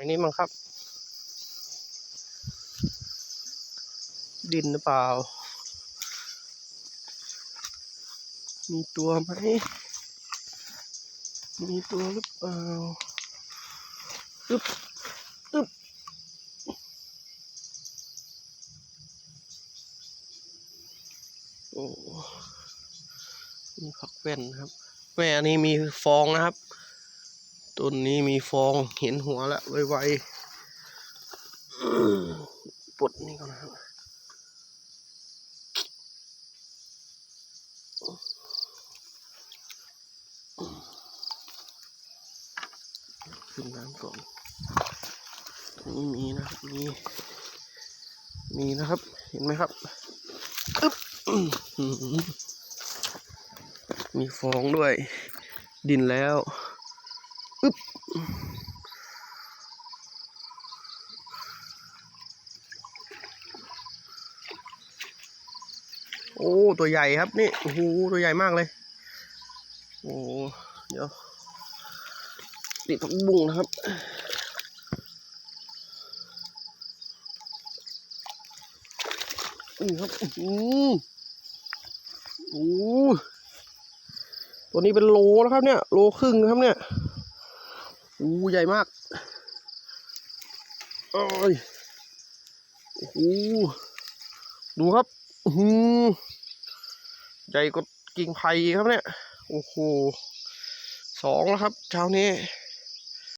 อยนี้มั้งครับ ดินหรือเปล่า มีตัวไหม มีตัวหรือเปล่าอึ๊บอึ๊บโอ้มีผักแว่นครับแม่อันนี้มีฟองนะครับ ต้นนี้มีฟองเห็นหัวแล้วไวๆปลดนี่ก่อนนะครับขึ้นน้ำก่อนตรงนี้มีนะครับ มี มีนะครับ เห็นไหมครับอึ๊บมีฟองด้วย ดินแล้ว อึ๊บโอ้ ตัวใหญ่ครับนี่โอ้โหตัวใหญ่มากเลย โอ้เดี๋ยวติดผักบุ้งนะครับนี่ครับอือโอ้ตัวนี้เป็นโลนะครับเนี่ย โลครึ่งครับเนี่ย อ้ใหญ่มาก โอ้ยโอ้โหดูครับหูใหญ่กว่ากิ่งไผ่ครับเนี่ย โอ้โห สองแล้วครับเช้านี้